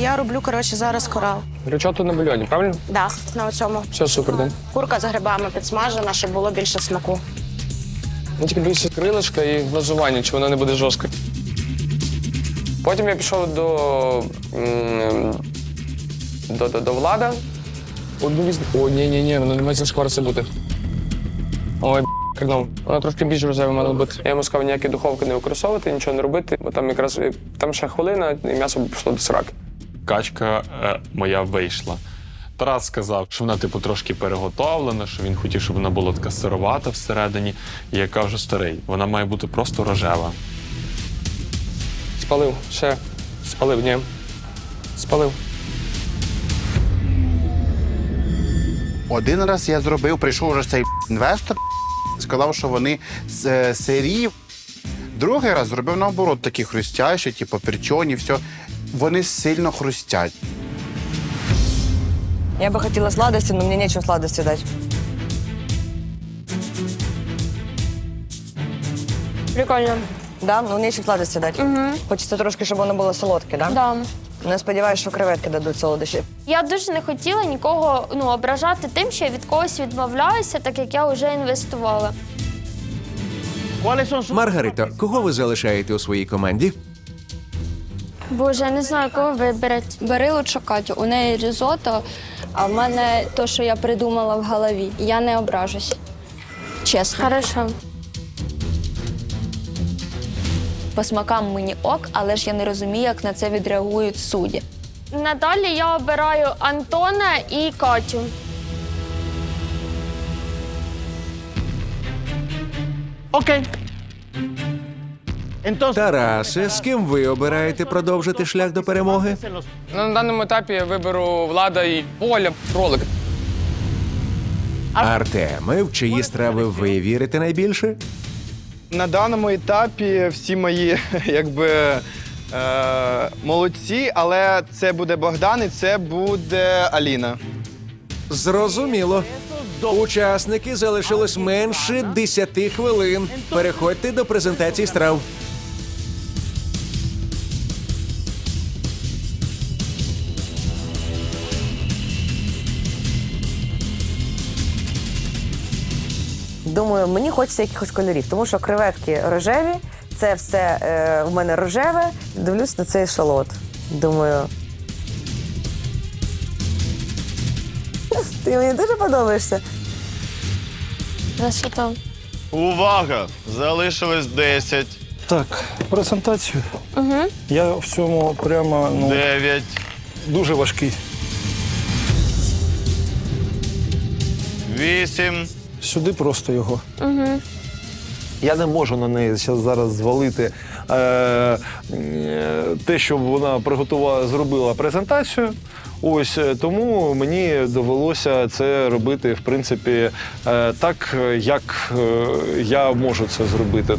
Я роблю, коротше, зараз корал. Речоту на бульйоні, правильно? Да, на цьому. Все супер, да. Курка з грибами підсмажена, щоб було більше смаку. Ну, тільки боюся крилишка і глазування, чи воно не буде жорстко. Потім я пішов до, м, до, до, до влада. Одну віз... О, ні, ні, ні, воно не має скоро бути. Ой, кринов. Воно трошки більш рожеве мало бути. Я йому сказав, ніякі духовки не використовувати, нічого не робити, бо там якраз там ще хвилина, і м'ясо пішло до сраки. Качка е, моя вийшла. Тарас сказав, що вона, типу, трошки переготовлена, що він хотів, щоб вона була така сировата всередині. І я кажу, старий, вона має бути просто рожева. Спалив, ще. Спалив, ні. Спалив. Один раз я зробив, прийшов вже цей інвестор, сказав, що вони з е, сирі. Другий раз зробив наоборот такі хрустящі, типу перчоні, все. Вони сильно хрустять. Я бы хотела сладости, но мне нечем сладости дать. Прикольно. Да, ну нечем сладости дать. Хочеться трошки, щоб воно було солодке, да? Да. Ну, я сподіваюся, що креветки дадуть солодощі. Я дуже не хотіла нікого ну, ображати тим, що я від когось відмовляюся, так як я вже інвестувала. Маргарито, кого ви залишаєте у своїй команді? Боже, я не знаю, кого виберете. Бери лучше Катю, у неї різото, а в мене то, що я придумала в голові. Я не ображусь. Чесно. Хорошо. По смакам мені ок, але ж я не розумію, як на це відреагують судді. Надалі я обираю Антона і Катю. Тарасе, з ким ви обираєте продовжити шлях до перемоги? На даному етапі я виберу влада і поля, кролик. Артеме, в чиї страви ви вірите найбільше? На даному етапі всі мої якби е, молодці, але це буде Богдан і це буде Аліна. Зрозуміло. Учасники залишилось менше 10 хвилин. Переходьте до презентації страв. Думаю, мені хочеться якихось кольорів, тому що креветки рожеві, це все е, в мене рожеве. Дивлюсь на цей шалот. Думаю. Ти мені дуже подобаєшся. За що там? Увага! Залишилось 10, Так, презентацію. Угу. Я в цьому прямо ну, 9, дуже важкий. 8, Сюди просто його. Я не можу на неї зараз звалити е, е, те, що вона приготувала, зробила презентацію. Ось е, тому мені довелося це робити, в принципі, е, так, як е, я можу це зробити.